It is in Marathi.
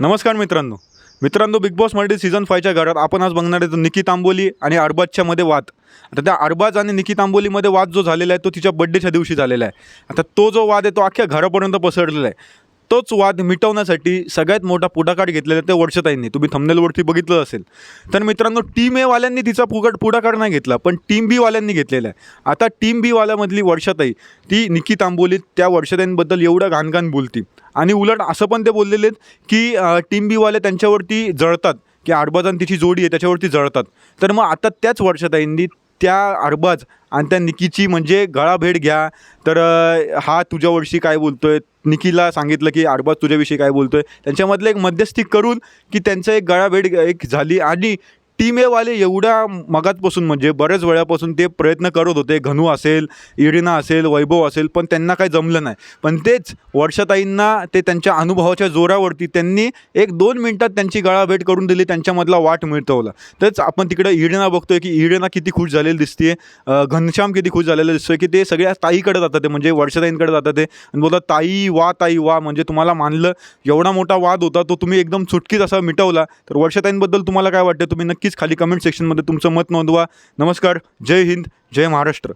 नमस्कार मित्रांनो. मित्रांनो बिग बॉस मराठी सीझन फायच्या घरात आपण आज बघणार आहे तो निकी तांबोली आणि अरबाजच्या मध्ये वाद आता त्या अरबाज आणि निकी तांबोलीमध्ये वाद जो झालेला आहे तो तिच्या बड्डेच्या दिवशी झालेला आहे. आता तो जो वाद आहे तो अख्ख्या घरापर्यंत पसरलेला आहे. तोच वाद मिटवण्यासाठी सगळ्यात मोठा पुढाकार घेतलेला आहे ते वर्षताईंनी तुम्ही थंबनेलवरती बघितलं असेल. तर मित्रांनो टीम एवाल्यांनी तिचा पुगड पुढाकार नाही घेतला पण टीम बीवाल्यांनी घेतलेला आहे. आता टीम बीवाल्यामधली वर्षाताई ती निकी तांबोली त्या वर्षताईंबद्दल एवढं घाणघाण बोलती. आणि उलट असं पण ते बोललेले आहेत की टीम बीवाले त्यांच्यावरती जळतात की अरबाज तिची जोडी आहे त्याच्यावरती जळतात. तर मग आता त्याच वर्षाताईंनी त्या अरबाज आणि त्या निकीची म्हणजे गळाभेट घ्या. तर हा तुझ्यावर्षी काय बोलतो आहे निकीला सांगितलं की अरबाज तुझ्याविषयी काय बोलतो आहे त्यांच्यामधलं एक मध्यस्थी करून की त्यांचं एक गळाभेट एक झाली आणि टीम एवाले एवढ्या मगातपासून म्हणजे बऱ्याच वेळापासून ते प्रयत्न करत होते. घनू असेल इरिना असेल वैभव असेल पण त्यांना काही जमलं नाही. पण तेच वर्षाताईंना ते त्यांच्या अनुभवाच्या जोरावरती त्यांनी एक दोन मिनटात त्यांची गळाभेट करून दिली. त्यांच्यामधला वाट मिळतवला तेच आपण तिकडे इरिना बघतोय की इरिना किती खुश झालेली दिसते घनश्याम किती खुश झालेलं दिसतोय की ते सगळ्या ताईकडे जातात ते म्हणजे वर्षाताईंकडे जातात ते. आणि बोलतात ताई वा ताई वा. म्हणजे तुम्हाला मानलं एवढा मोठा वाद होता तो तुम्ही एकदम चुटकीत असा मिटवला. तर वर्षाताईंबद्दल तुम्हाला काय वाटतं? तुम्ही नक्की नक्कीच खाली कमेंट सेक्शनमध्ये तुमचं मत नोंदवा. नमस्कार. जय हिंद. जय महाराष्ट्र.